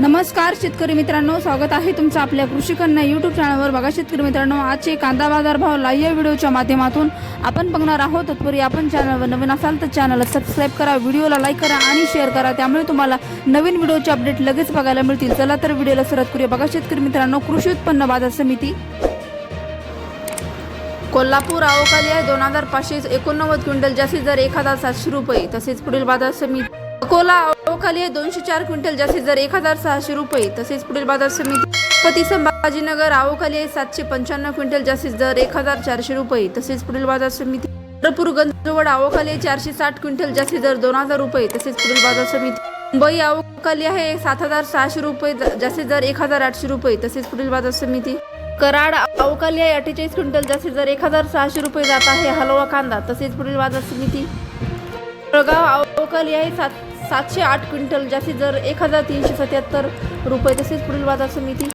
नमस्कार शेतकरी मित्रांनो. स्वागत आहे तुमचं आपल्या कृषी कन्या यूट्यूब चॅनलवर बघा शेतकरी मित्रांनो आजचे कांदा बाजार भाव लाईव्ह व्हिडिओच्या माध्यमातून आपण बघणार आहोत. तत्पूर्वी आपण चॅनलवर नवीन असाल तर चॅनलला सबस्क्राईब करा व्हिडिओला लाईक करा आणि शेअर करा. त्यामुळे तुम्हाला नवीन व्हिडिओचे अपडेट लगेच बघायला मिळतील. चला तर व्हिडिओला सुरुवात करूया. बघा शेतकरी मित्रांनो कृषी उत्पन्न बाजार समिती. कोल्हापूर अवकाली आहे. दोन हजार पाचशे एकोणनव्वद क्विंटल जास्तीत दर एक हजार सातशे रुपये. तसेच पुढील बाजार समिती अकोला अवकाली आहे दोनशे चार क्विंटल जास्तीत दर एक हजार सहाशे रुपये तसेच पुढील बाजार समिती छत्रपती संभाजीनगर अवकाली आहे सातशे पंच्याण्णव क्विंटल जास्तीत दर एक हजार चारशे रुपये तसेच पुढील बाजार समिती चंद्रपूर गंजवड अवकाली आहे चारशे साठ क्विंटल जास्तीत दर दोन हजार रुपये तसेच पुढील बाजार समिती मुंबई अवकाली आहे सात हजार सहाशे रुपये जास्तीत दर एक हजार आठशे रुपये तसेच पुढील बाजार समिती कराड अवकाली आहे अठ्ठेचाळीस क्विंटल जास्तीत दर एक हजार सहाशे रुपये जात आहे हलवा कांदा तसेच पुढील बाजार समिती जळगाव अवकाली आहे सात सातशे आठ क्विंटल जास्तीत जर एक हजार तीनशे सत्याहत्तर रुपये तसेच पुढील बाजार समिती